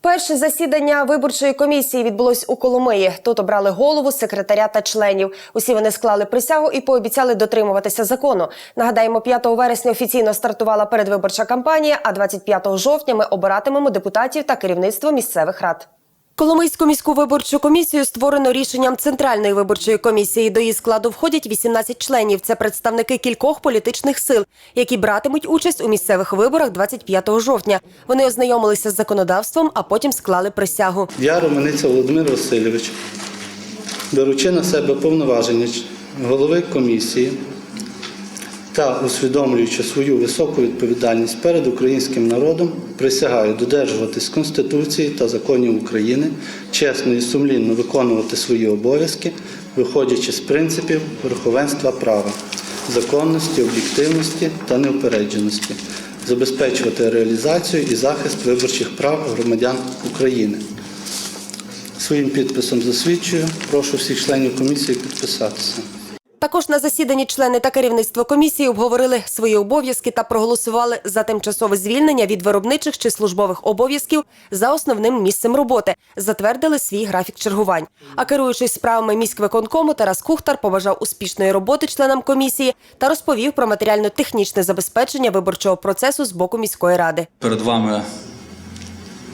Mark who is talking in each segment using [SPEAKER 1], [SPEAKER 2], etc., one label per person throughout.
[SPEAKER 1] Перше засідання виборчої комісії відбулось у Коломиї. Тут обрали голову, секретаря та членів. Усі вони склали присягу і пообіцяли дотримуватися закону. Нагадаємо, 5 вересня офіційно стартувала передвиборча кампанія, а 25 жовтня ми обиратимемо депутатів та керівництво місцевих рад. Коломийську міську виборчу комісію створено рішенням Центральної виборчої комісії. До її складу входять 18 членів. Це представники кількох політичних сил, які братимуть участь у місцевих виборах 25 жовтня. Вони ознайомилися з законодавством, а потім склали присягу.
[SPEAKER 2] Я, Романиця Володимир Васильович, беручи на себе повноваження голови комісії та усвідомлюючи свою високу відповідальність перед українським народом, присягаю додержуватись Конституції та законів України, чесно і сумлінно виконувати свої обов'язки, виходячи з принципів верховенства права, законності, об'єктивності та неупередженості, забезпечувати реалізацію і захист виборчих прав громадян України. Своїм підписом засвідчую. Прошу всіх членів комісії підписатися.
[SPEAKER 1] Також на засіданні члени та керівництво комісії обговорили свої обов'язки та проголосували за тимчасове звільнення від виробничих чи службових обов'язків за основним місцем роботи. Затвердили свій графік чергувань. А керуючись справами міськвиконкому, Тарас Кухтар побажав успішної роботи членам комісії та розповів про матеріально-технічне забезпечення виборчого процесу з боку міської ради.
[SPEAKER 3] Перед вами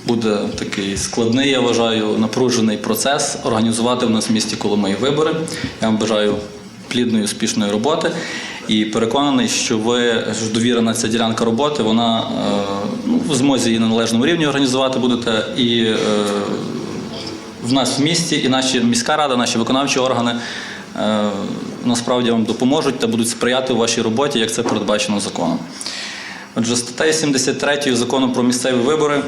[SPEAKER 3] буде такий складний, я вважаю, напружений процес організувати в нас в місті Коломиї вибори. Я вам бажаю плідної, успішної роботи і переконаний, що ви що довірена ця ділянка роботи, вона е, ну, в змозі її на належному рівні організувати будете і е, в нас в місті, і наші міська рада, наші виконавчі органи е, насправді вам допоможуть та будуть сприяти у вашій роботі, як це передбачено законом. Отже, статтею 73 закону про місцеві вибори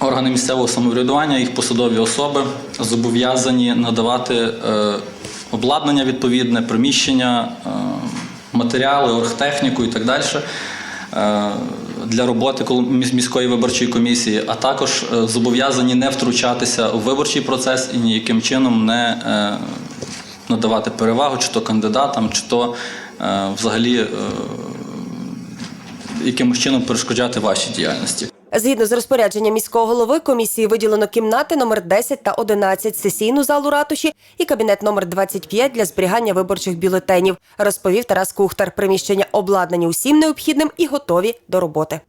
[SPEAKER 3] органи місцевого самоврядування, їх посадові особи зобов'язані надавати е, обладнання відповідне, приміщення, е, матеріали, оргтехніку і так далі. е, Для роботи міської виборчої комісії, а також е, зобов'язані не втручатися у виборчий процес і ніяким чином не надавати перевагу чи то кандидатам, чи то взагалі якимось чином перешкоджати вашій діяльності.
[SPEAKER 1] Згідно з розпорядженням міського голови, комісії виділено кімнати номер 10 та 11, сесійну залу ратуші і кабінет номер 25 для зберігання виборчих бюлетенів, розповів Тарас Кухтар. Приміщення обладнані усім необхідним і готові до роботи.